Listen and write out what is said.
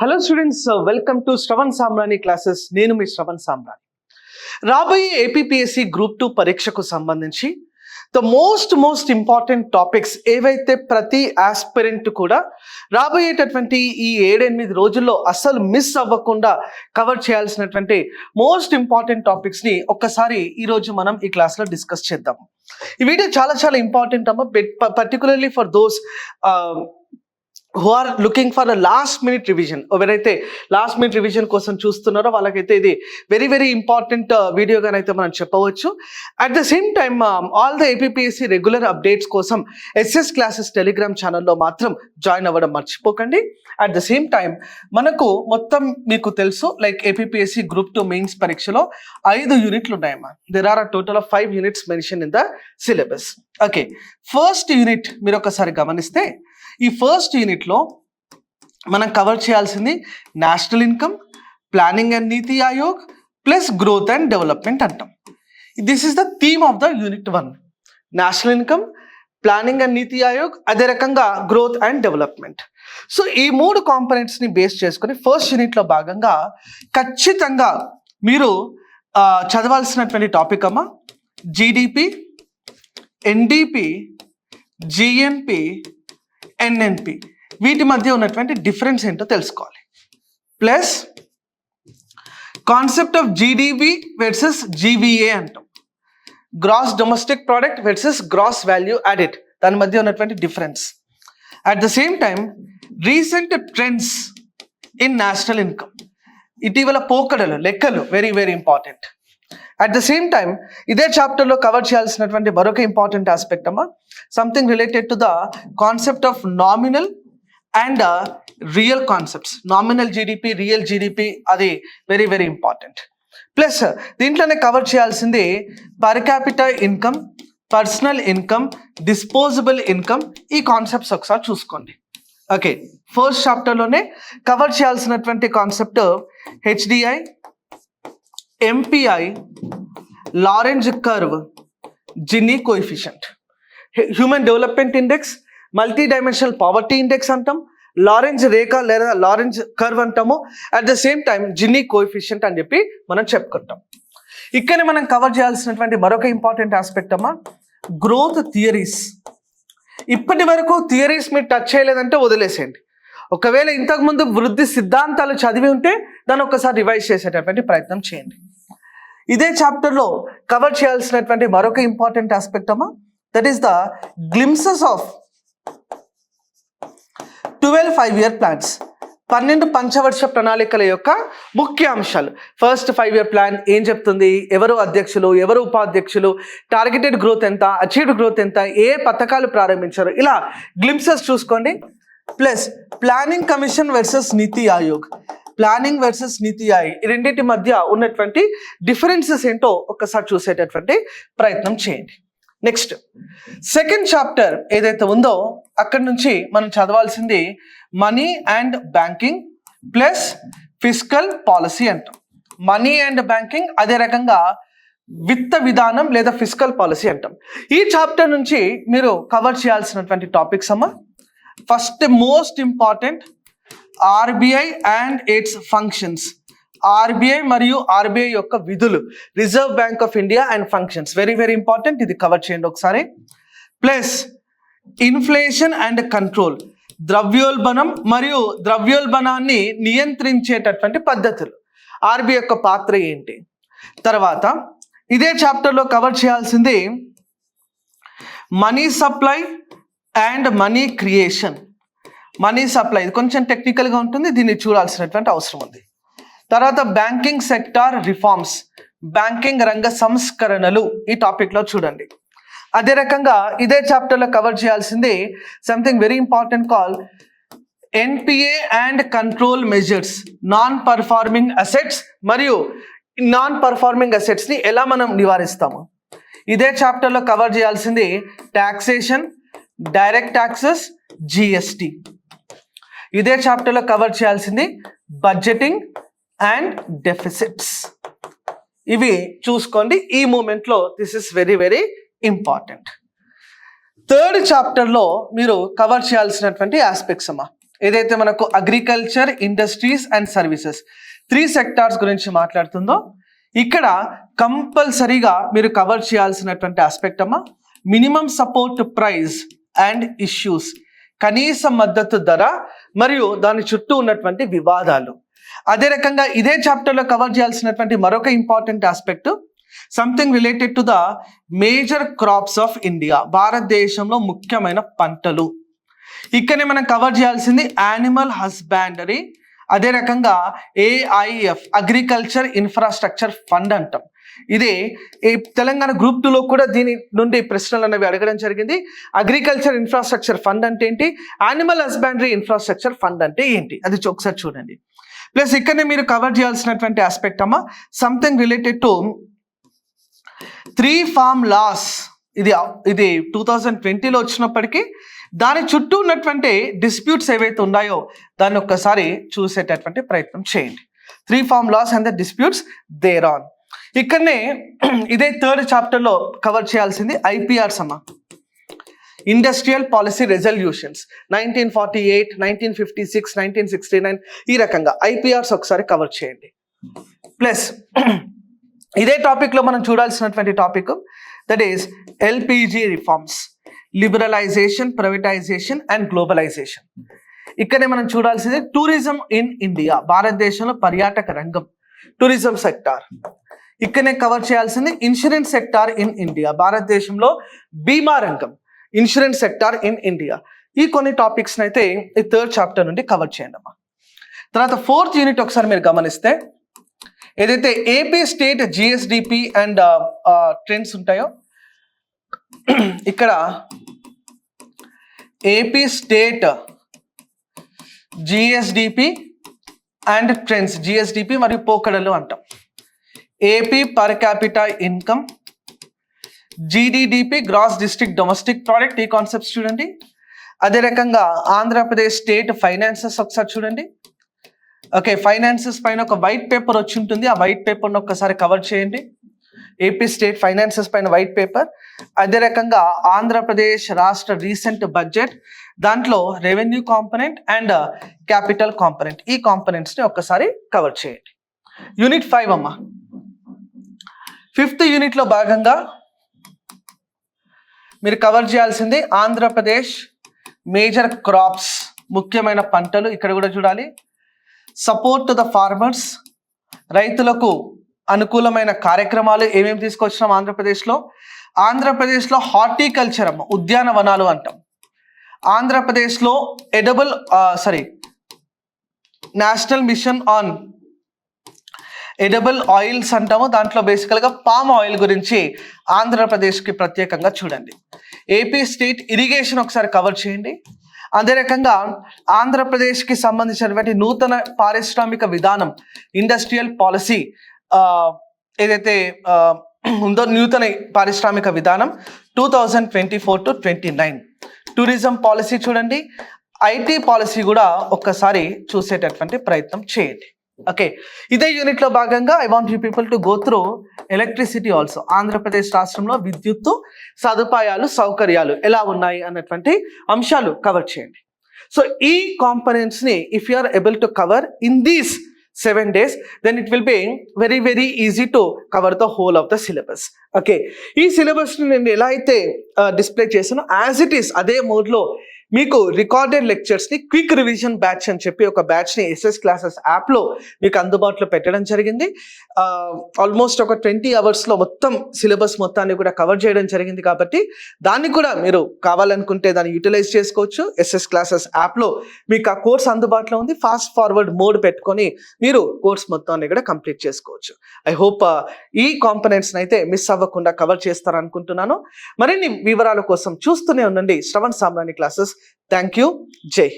Hello students welcome to Shravan Samrani classes నేను మీ శ్రవణ్ సామ్రాణి రాబోయే APPSC group two పరీక్షకు సంబంధించి the most most important topics ఏవైతే ప్రతి ఆస్పిరెంట్ కూడా రాబోయేటటువంటి ఈ ఏడెనిమిది రోజుల్లో అస్సలు మిస్ అవ్వకుండా కవర్ చేయాల్సినటువంటి మోస్ట్ ఇంపార్టెంట్ టాపిక్స్ని ఒక్కసారి ఈరోజు మనం ఈ క్లాస్లో డిస్కస్ చేద్దాం. ఈ వీడియో చాలా చాలా ఇంపార్టెంట్ అమ్మ particularly for those who are looking for a last minute revision ఎవరైతే లాస్ట్ మినిట్ రివిజన్ కోసం చూస్తున్నారో వాళ్ళకైతే ఇది వెరీ వెరీ ఇంపార్టెంట్ వీడియోగానైతే మనం చెప్పవచ్చు. At the same time all the APSC regular updates కోసం ఎస్ఎస్ క్లాసెస్ టెలిగ్రామ్ ఛానల్లో మాత్రం జాయిన్ అవ్వడం మర్చిపోకండి. అట్ ద సేమ్ టైం మనకు మొత్తం మీకు తెలుసు like APPSC group two mains పరీక్షలో ఐదు యూనిట్లు ఉన్నాయమ్మా there are a total of five units mention in the syllabus okay first unit మీరు ఒకసారి గమనిస్తే ఈ ఫస్ట్ యూనిట్లో మనం కవర్ చేయాల్సింది national income planning and Niti Aayog plus growth and development అంటాం. This is the theme of the unit one national income planning and Niti Aayog అదే రకంగా గ్రోత్ అండ్ డెవలప్మెంట్ సో ఈ మూడు కాంపనెంట్స్ని బేస్ చేసుకొని first యూనిట్లో భాగంగా ఖచ్చితంగా మీరు చదవాల్సినటువంటి టాపిక్ అమ్మా. జీడిపి ఎన్డిపి జిఎన్పి ఎన్ఎన్పి వీటి మధ్య ఉన్నటువంటి డిఫరెన్స్ ఏంటో తెలుసుకోవాలి. Plus concept of GDP versus GVA అంటాం. Gross domestic product versus gross value added దాని మధ్య ఉన్నటువంటి difference at the same time recent trends in national income ఇటీవల పోకడలు లెక్కలు very very important at the same time ఇదే చాప్టర్లో కవర్ చేయాల్సినటువంటి మరొక ఇంపార్టెంట్ ఆస్పెక్ట్ అమ్మా. Something related to the concept of nominal and real concepts nominal GDP real GDP అది very very important plus దీంట్లోనే కవర్ చేయాల్సింది per capital income personal income disposable income ఈ concepts ఒకసారి చూసుకోండి. ఓకే ఫస్ట్ చాప్టర్లోనే cover చేయాల్సినటువంటి concept HDI MPI Lorenz curve Gini coefficient human development index multi dimensional poverty index అంటాం. Lorenz రేఖ లేదా లారెంజ్ కర్వ్ అంటాము. At the same time Gini coefficient అని చెప్పి మనం చెప్పుకుంటాం. ఇక్కడనే మనం కవర్ చేయాల్సినటువంటి మరొక ఇంపార్టెంట్ ఆస్పెక్ట్ అమ్మా. గ్రోత్ థియరీస్ ఇప్పటి వరకు థియరీస్ మీరు టచ్ చేయలేదంటే వదిలేసేయండి. ఒకవేళ ఇంతకుముందు వృద్ధి సిద్ధాంతాలు చదివి ఉంటే దాన్ని ఒకసారి రివైజ్ చేసేటటువంటి ప్రయత్నం చేయండి. ఇదే చాప్టర్లో కవర్ చేయాల్సినటువంటి మరొక ఇంపార్టెంట్ ఆస్పెక్ట్ అమ్మా. That is the glimpses of twelve five year plans పన్నెండు పంచవర్ష ప్రణాళికల యొక్క ముఖ్య అంశాలు ఫస్ట్ ఫైవ్ ఇయర్ ప్లాన్ ఏం చెప్తుంది? ఎవరు అధ్యక్షులు? ఎవరు ఉపాధ్యక్షులు? టార్గెటెడ్ గ్రోత్ ఎంత? అచీవ్డ్ గ్రోత్ ఎంత? ఏ పథకాలు ప్రారంభించారు? ఇలా గ్లిమ్సెస్ చూసుకోండి. ప్లస్ ప్లానింగ్ కమిషన్ వర్సెస్ నీతి ఆయోగ్. ప్లానింగ్ వర్సెస్ నీతి ఆయోగ్ ఈ రెండింటి మధ్య ఉన్నటువంటి డిఫరెన్సెస్ ఏంటో ఒక్కసారి చూసేటటువంటి ప్రయత్నం చేయండి. నెక్స్ట్ సెకండ్ చాప్టర్ ఏదైతే ఉందో అక్కడి నుంచి మనం చదవాల్సింది money and banking plus physical policy అంటాం. మనీ అండ్ బ్యాంకింగ్ అదే రకంగా విత్త విధానం లేదా ఫిజికల్ పాలసీ అంటాం. ఈ చాప్టర్ నుంచి మీరు కవర్ చేయాల్సినటువంటి టాపిక్స్ అమ్మా. First most important RBI and its functions. RBI మరియు ఆర్బిఐ యొక్క విధులు. Reserve bank of India and functions. Very very important ఇది కవర్ చేయండి ఒకసారి. ప్లస్ ఇన్ఫ్లేషన్ అండ్ కంట్రోల్ ద్రవ్యోల్బణం మరియు ద్రవ్యోల్బణాన్ని నియంత్రించేటటువంటి పద్ధతులు. ఆర్బిఐ యొక్క పాత్ర ఏంటి? తర్వాత ఇదే చాప్టర్లో కవర్ చేయాల్సింది money supply and money creation money supply. ఇది కొంచెం టెక్నికల్గా ఉంటుంది దీన్ని చూడాల్సినటువంటి అవసరం ఉంది. తర్వాత బ్యాంకింగ్ సెక్టార్ రిఫార్మ్స్. బ్యాంకింగ్ రంగ సంస్కరణలు ఈ టాపిక్లో చూడండి. అదే రకంగా ఇదే చాప్టర్లో కవర్ చేయాల్సింది something very important call NPA and control measures non performing assets మరియు నాన్ పర్ఫార్మింగ్ అసెట్స్ని ఎలా మనం నివారిస్తాము? ఇదే చాప్టర్లో కవర్ చేయాల్సింది ట్యాక్సేషన్ డైరెక్ట్ ట్యాక్సెస్ జిఎస్టీ ఇదే చాప్టర్లో కవర్ చేయాల్సింది బడ్జెటింగ్ అండ్ డెఫిసిట్స్ ఇవి చూసుకోండి. ఈ మూమెంట్లో this is very very important third చాప్టర్లో మీరు కవర్ చేయాల్సినటువంటి ఆస్పెక్ట్స్ అమ్మా. ఏదైతే మనకు agriculture industries and services three sectors గురించి మాట్లాడుతుందో ఇక్కడ కంపల్సరీగా మీరు కవర్ చేయాల్సినటువంటి ఆస్పెక్ట్ అమ్మా. Minimum support price and issues కనీస మద్దతు ధర మరియు దాని చుట్టూ ఉన్నటువంటి వివాదాలు. అదే రకంగా ఇదే చాప్టర్లో కవర్ చేయాల్సినటువంటి మరొక important aspect something related to the major crops of India భారతదేశంలో ముఖ్యమైన పంటలు. ఇక్కడనే మనం కవర్ చేయాల్సింది యానిమల్ హస్బాండరీ అదే రకంగా ఏఐఎఫ్ అగ్రికల్చర్ ఇన్ఫ్రాస్ట్రక్చర్ ఫండ్ అంటాం. ఇది ఈ తెలంగాణ గ్రూప్ టూలో కూడా దీని నుండి ప్రశ్నలు అనేవి అడగడం జరిగింది. అగ్రికల్చర్ ఇన్ఫ్రాస్ట్రక్చర్ ఫండ్ అంటే ఏంటి? యానిమల్ హస్బెండరీ ఇన్ఫ్రాస్ట్రక్చర్ ఫండ్ అంటే ఏంటి? అది ఒకసారి చూడండి. ప్లస్ ఇక్కడనే మీరు కవర్ చేయాల్సినటువంటి ఆస్పెక్ట్ అమ్మా something related to three farm laws ఇది ఇది టూ థౌజండ్ ట్వంటీలో వచ్చినప్పటికీ దాని చుట్టూ ఉన్నటువంటి డిస్ప్యూట్స్ ఏవైతే ఉన్నాయో దాన్ని ఒక్కసారి చూసేటటువంటి ప్రయత్నం చేయండి. Three farm laws and the disputes thereon ఇక్కడనే ఇదే థర్డ్ చాప్టర్లో కవర్ చేయాల్సింది ఐపీఆర్స్ అమ్మ industrial policy resolutions nineteen forty eight nineteen fifty six nineteen sixty nine ఈ రకంగా ఐపీఆర్స్ ఒకసారి కవర్ చేయండి. ప్లస్ ఇదే టాపిక్లో మనం చూడాల్సినటువంటి topic that is LPG reforms liberalisation privatisation and globalisation ఇక్కడే మనం చూడాల్సింది టూరిజం ఇన్ ఇండియా భారతదేశంలో పర్యాటక రంగం టూరిజం సెక్టార్ ఇక్కడనే కవర్ చేయాల్సింది ఇన్సూరెన్స్ సెక్టార్ ఇన్ ఇండియా భారతదేశంలో బీమా రంగం ఇన్సూరెన్స్ సెక్టార్ ఇన్ ఇండియా ఈ కొన్ని టాపిక్స్ అయితే ఈ థర్డ్ చాప్టర్ నుండి కవర్ చేయండి అమ్మా. తర్వాత ఫోర్త్ యూనిట్ ఒకసారి మీరు గమనిస్తే ఏదైతే AP state GSDP and trends ఉంటాయో ఇక్కడ AP state GSDP and trends GSDP మరియు పోకడలు అంటాం. AP per capital income GDDP gross district domestic product ఈ కాన్సెప్ట్స్ చూడండి. అదే రకంగా ఆంధ్రప్రదేశ్ స్టేట్ ఫైనాన్సెస్ ఒకసారి చూడండి. ఓకే ఫైనాన్సెస్ పైన ఒక వైట్ పేపర్ వచ్చి ఉంటుంది. ఆ వైట్ పేపర్ను ఒక్కసారి కవర్ చేయండి. ఏపీ స్టేట్ ఫైనాన్సెస్ పైన వైట్ పేపర్ అదే రకంగా ఆంధ్రప్రదేశ్ రాష్ట్ర రీసెంట్ బడ్జెట్ దాంట్లో revenue component and capital component ఈ కాంపనెంట్స్ని ఒక్కసారి కవర్ చేయండి. యూనిట్ ఫైవ్ అమ్మా. ఫిఫ్త్ యూనిట్లో భాగంగా మీరు కవర్ చేయాల్సింది ఆంధ్రప్రదేశ్ మేజర్ క్రాప్స్ ముఖ్యమైన పంటలు ఇక్కడ కూడా చూడాలి. సపోర్ట్ టు ద ఫార్మర్స్ రైతులకు అనుకూలమైన కార్యక్రమాలు ఏమేమి తీసుకొచ్చినాం ఆంధ్రప్రదేశ్లో? ఆంధ్రప్రదేశ్లో హార్టికల్చర్ అమ్మ ఉద్యానవనాలు అంటాం. ఆంధ్రప్రదేశ్లో edible sorry national mission on edible oils అంటాము. దాంట్లో బేసికల్గా పామ్ ఆయిల్ గురించి ఆంధ్రప్రదేశ్కి ప్రత్యేకంగా చూడండి. ఏపీ స్టేట్ ఇరిగేషన్ ఒకసారి కవర్ చేయండి. అదే రకంగా ఆంధ్రప్రదేశ్కి సంబంధించినటువంటి నూతన పారిశ్రామిక విధానం ఇండస్ట్రియల్ పాలసీ ఏదైతే ఉందో నూతన పారిశ్రామిక విధానం two thousand twenty four to twenty nine tourism policy చూడండి ఐటీ పాలసీ కూడా ఒక్కసారి చూసేటటువంటి ప్రయత్నం చేయండి. ఓకే. ఇదే యూనిట్లో భాగంగా I want you people to go through electricity also Andhra Pradesh రాష్ట్రంలో విద్యుత్తు సదుపాయాలు సౌకర్యాలు ఎలా ఉన్నాయి అన్నటువంటి అంశాలు కవర్ చేయండి. సో ఈ కాంపనెంట్స్ని if you are able to cover in these seven days then it will be very very easy to cover the whole of the syllabus okay ఈ సిలబస్ని నేను ఎలా అయితే డిస్ప్లే చేసానో యాజ్ ఇట్ ఈస్ అదే మోడ్లో మీకు రికార్డెడ్ లెక్చర్స్ని క్విక్ రివిజన్ బ్యాచ్ అని చెప్పి ఒక బ్యాచ్ని ఎస్ఎస్ క్లాసెస్ యాప్లో మీకు అందుబాటులో పెట్టడం జరిగింది. ఆల్మోస్ట్ ఒక ట్వంటీ అవర్స్లో మొత్తం సిలబస్ మొత్తాన్ని కూడా కవర్ చేయడం జరిగింది కాబట్టి దాన్ని కూడా మీరు కావాలనుకుంటే దాన్ని యూటిలైజ్ చేసుకోవచ్చు. ఎస్ఎస్ క్లాసెస్ యాప్లో మీకు ఆ కోర్స్ అందుబాటులో ఉంది. ఫాస్ట్ ఫార్వర్డ్ మోడ్ పెట్టుకొని మీరు కోర్స్ మొత్తాన్ని కూడా కంప్లీట్ చేసుకోవచ్చు. ఐ హోప్ ఈ కాంపనెంట్స్ని అయితే మిస్ అవ్వకుండా కవర్ చేస్తారనుకుంటున్నాను. మరిన్ని వివరాల కోసం చూస్తూనే ఉండండి. Shravan Samrani classes thank you జై హింద్